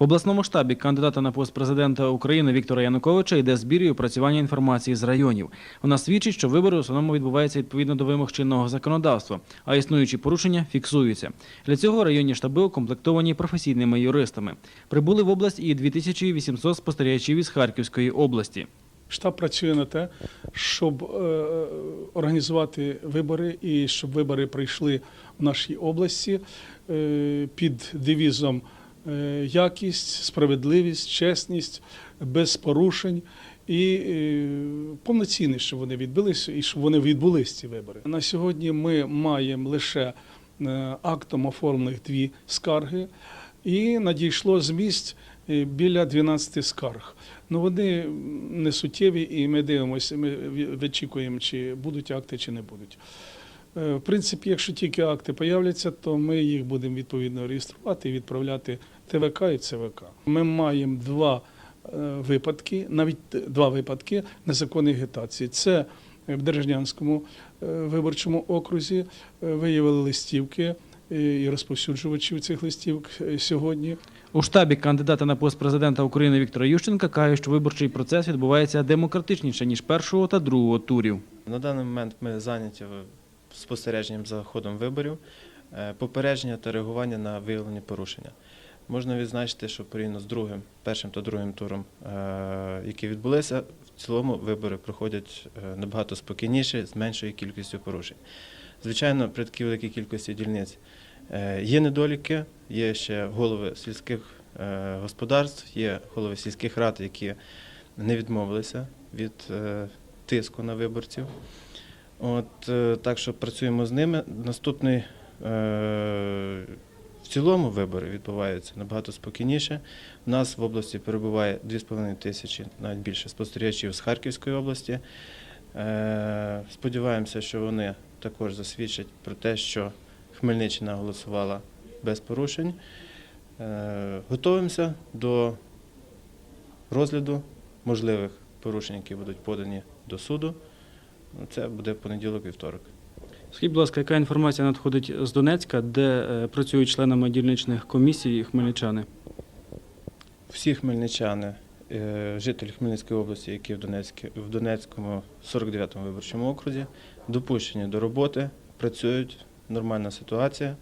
В обласному штабі кандидата на пост президента України Віктора Януковича йде збір і опрацювання інформації з районів. Вона свідчить, що вибори в основному відбуваються відповідно до вимог чинного законодавства, а існуючі порушення фіксуються. Для цього районні штаби укомплектовані професійними юристами. Прибули в область і 2800 спостерігачів із Харківської області. Штаб працює на те, щоб е, організувати вибори і щоб вибори прийшли в нашій області е, під девізом якість, справедливість, чесність, без порушень. І е, повноцінно, щоб вони відбулися і щоб вони відбулись ці вибори. На сьогодні ми маємо лише е, актом оформлених дві скарги, і надійшло з місць е, біля 12 скарг. Ну вони не суттєві, і ми дивимося, ми вичікуємо, чи будуть акти, чи не будуть. Е, В принципі, якщо тільки акти появляться, то ми їх будемо відповідно реєструвати і відправляти ТВК і ЦВК. Ми маємо два е, випадки, навіть два випадки незаконної агітації. Це в Держнянському е, виборчому окрузі виявили листівки і розповсюджувачів цих листівок сьогодні. У штабі кандидата на пост президента України Віктора Ющенка кажуть, що виборчий процес відбувається демократичніше ніж першого та другого турів. На даний момент ми зайняті спостереженням за ходом виборів, е, попередження та реагування на виявлені порушення. Можна відзначити, що порівняно з другим, першим та другим туром, е, які відбулися, в цілому вибори проходять е, набагато спокійніше, з меншою кількістю порушень. Звичайно, при такій великій кількості дільниць є недоліки, є ще голови сільських господарств, є голови сільських рад, які не відмовилися від тиску на виборців. От, е, так що працюємо з ними. Наступний е, в цілому вибори відбуваються набагато спокійніше. У нас в області перебуває 2,5 тисячі, навіть більше спостерігачів з Харківської області. Е, сподіваємося, що вони також засвідчать про те, що Хмельниччина голосувала без порушень. Готуємося до розгляду можливих порушень, які будуть подані до суду. Ну, Це буде понеділок-вівторок. Скажіть, будь ласка, яка інформація надходить з Донецька, де е, працюють членами дільничних комісій хмельничани? Всі хмельничани, е, жителі Хмельницької області, які в, Донецькі, в Донецькому 49-му виборчому окрузі, допущені до роботи, працюють, нормальна ситуація.